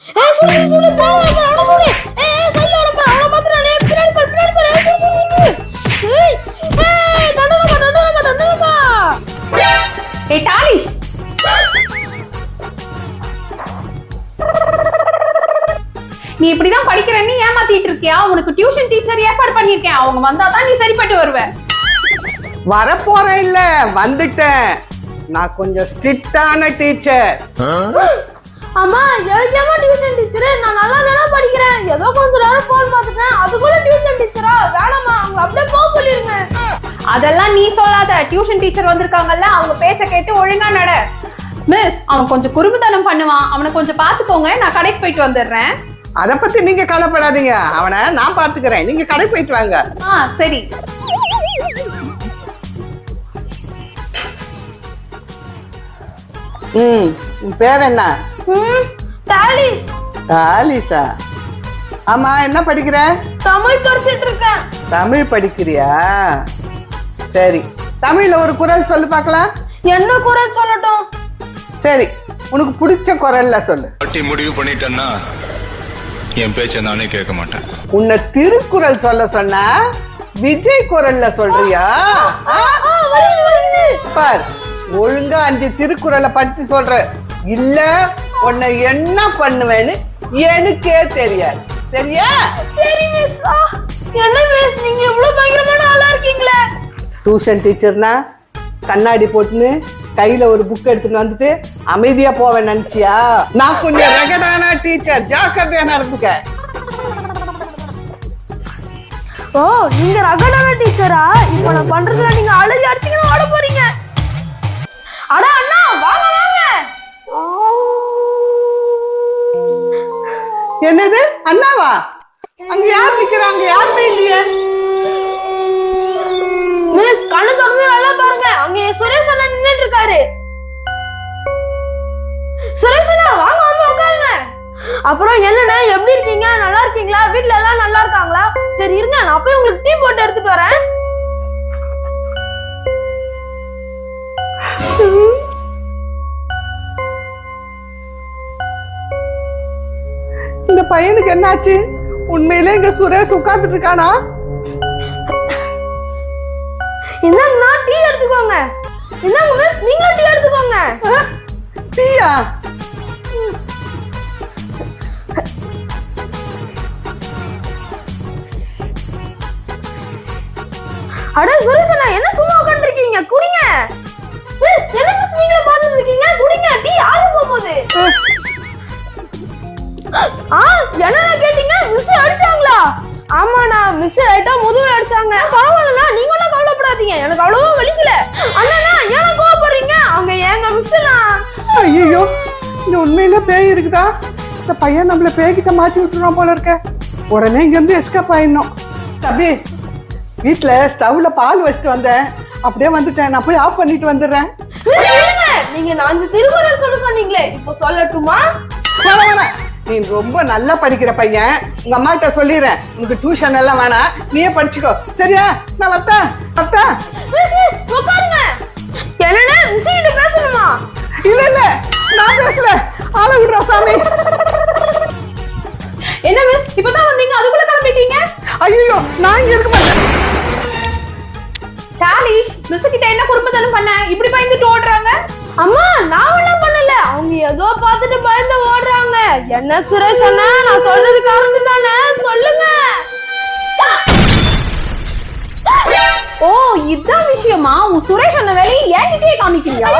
ஏய் சொல்லு சொல்லு, சொல்லு பின்னாடி வர அவன சொல்லு. ஏய் ஏய் சைடுல வர பாரு அவன பாத்துறானே பின்னாடி பாரு பின்னாடி பாரு ஏய் சொல்லு சொல்லு சொல்லு. ஏய் ஏய் தண்டனமா தண்டனமா தண்டனமா ஏய் டாலிஷ். நீ இப்படிதான் படிக்கிறேன்னு ஏமாத்திட்டு இருக்கியா? உனக்கு டியூஷன் டீச்சர் ஏற்பாடு பண்ணிருக்கேன் அவங்க வந்தாதான் நீ சரிப்பட்டு வருவ. வரப்போறேன் இல்ல வந்துட்டேன். நான் கொஞ்சம் ஸ்ட்ரிக்டான டீச்சர் அம்மா எழுதியாமா டியூஷன் டீச்சர் நான் நல்லா தானே படிக்கிறேன். ஏதோ கொஞ்ச நேரம் ஃபோன் பார்த்துட்டேன். அதுக்குள்ள டியூஷன் டீச்சரா வேணாம்மா அவங்க அப்படியே போக சொல்லிருங்க. அதெல்லாம் நீ சொல்லாத. டியூஷன் டீச்சர் வந்திருக்காங்கல்ல அவங்க பேச்ச கேட்டு ஒழுங்கா நட. மிஸ் அவன் கொஞ்சம் குறும்புத்தனம் பண்ணுவான். அவனை கொஞ்சம் பாத்துக்கோங்க நான் கடைக்கு போயிட்டு வந்துடுறேன். அத பத்தி நீங்க கவலைப்படாதீங்க. அவனை நான் பாத்துக்கிறேன் நீங்க கடை போயிட்டு வாங்க. ஆ சரி. ம் உன் பேர் என்ன? டாலிஸ் ஆலிசா ஆமா என்ன படிக்கிற? தமிழ் படிச்சிட்டு இருக்கேன். தமிழ் படிக்கிறியா? சரி. தமிழ்ல ஒரு குரல் சொல்லு பார்க்கலாம். என்ன குரல் சொல்லட்டும்? சரி உனக்கு பிடிச்ச குரல்ல சொல்லு. பாட்டி முடிவு பண்ணிட்டேன்னா என் பேச்சை நானே கேட்க மாட்டேன். உன்னை திருக்குறள் சொல்ல சொன்னா விஜய் குரல்ல சொல்றியா? பார் ஒழுங்கா அஞ்சு திருக்குறளை படிச்சு சொல்ற. இல்ல உன்னை என்ன பண்ணுவேன்னு எனக்கே தெரியாது. சரியா? சரி மிஸ் என்ன மிஸ் நீங்க இவ்வளவு பயங்கரமான ஆளா இருக்கீங்களே. டியூஷன் டீச்சர்னா கண்ணாடி போட்டுன்னு கையில ஒரு புக் எடுத்துட்டு வந்துட்டு அமைதியா போவேன் நினைச்சியா? நான் கொஞ்சம் ரகடான டீச்சர் ஜாக்கிரதையா நடந்துக்க ஓ நீங்க ரகடான டீச்சரா இப்போ நான் பண்றதுல நீங்க அழுதி அடிச்சுக்கணும் ஓட போறீங்க. என்னது? அண்ணாவா? அங்க யார் நிக்கிறாங்க? யாருமே இல்லையே. மிஸ் கண்ணு திறந்து நல்லா பாருங்க. அங்க சுரேஷ் அண்ணா நின்னுட்டு இருக்காரு. சுரேஷ் அண்ணா வாங்க வந்து உட்காருங்க. அப்புறம் என்ன பையனுக்கு என்னாச்சு? உண்மையிலே இங்க சுரேஷ் உட்கார்ந்துட்டு இருக்கானா? இந்தாங்கண்ணா டீ எடுத்துக்கோங்க. இந்தாங்க மிஸ் நீங்க டீ எடுத்துக்கோங்க? டீயா? அட சுரேஷ் அண்ணா என்ன சும்மா உட்கார்ந்து இருக்கீங்க குடிங்க. அடிச்சாங்க பரவாயில்லண்ணா நீங்களும் கவலைப்படாதீங்க. எனக்கு அவ்வளவா வலிக்கல. அண்ணா ஏன் கோவப்படுறீங்க? அவங்க ஏங்க மிஸ்னா ஐயோ இந்த உண்மையில பேய் இருக்குதா? இந்த பையன் நம்மள பேய்கிட்ட மாட்டி விட்டுருவான் போல இருக்க. உடனே இங்க இருந்து எஸ்கேப் ஆயிடணும். தம்பி வீட்ல ஸ்டவ்ல பால் வச்சுட்டு வந்தேன். அப்படியே வந்துட்டேன். நான் போய் ஆஃப் பண்ணிட்டு வந்துடுறேன். நீங்க நான் திருக்குறள் சொல்ல சொன்னீங்களே. இப்போ சொல்லட்டுமா. நீ ரொம்ப நல்லா படிக்கிற பையன். உங்க அம்மா கிட்ட சொல்லிடுறேன் உனக்கு டியூஷன் எல்லாம் வேணாம். நீயே படிச்சுக்கோ. சரியா? நான் வரட்டா வரட்டா கிட்ட பேசணுமா? இல்ல இல்ல. நான் பேசல. ஆளை விடுறா சாமி. என்ன மிஸ் இப்பதான் வந்தீங்க? அதுக்குள்ள கிளம்பிட்டீங்க? ஐயோ நான் இங்க இருக்க மாட்டேன். டாலிஷ் மிஸ் கிட்ட என்ன குறும்புத்தனம் பண்ண? இப்படி பயந்துட்டு ஓடுறாங்க? அம்மா நான் ஒண்ணும் பண்ணல. அவங்க ஏதோ பார்த்துட்டு பயந்து ஓடுறாங்க. என்ன சுரேஷ் அண்ணா? நான் சொல்றது கரெக்ட் தானே? சொல்லுங்க. ஓ இதான் விஷயமா? உன் சுரேஷ் அண்ணன் வேலையை என்கிட்டயே காமிக்கிறியா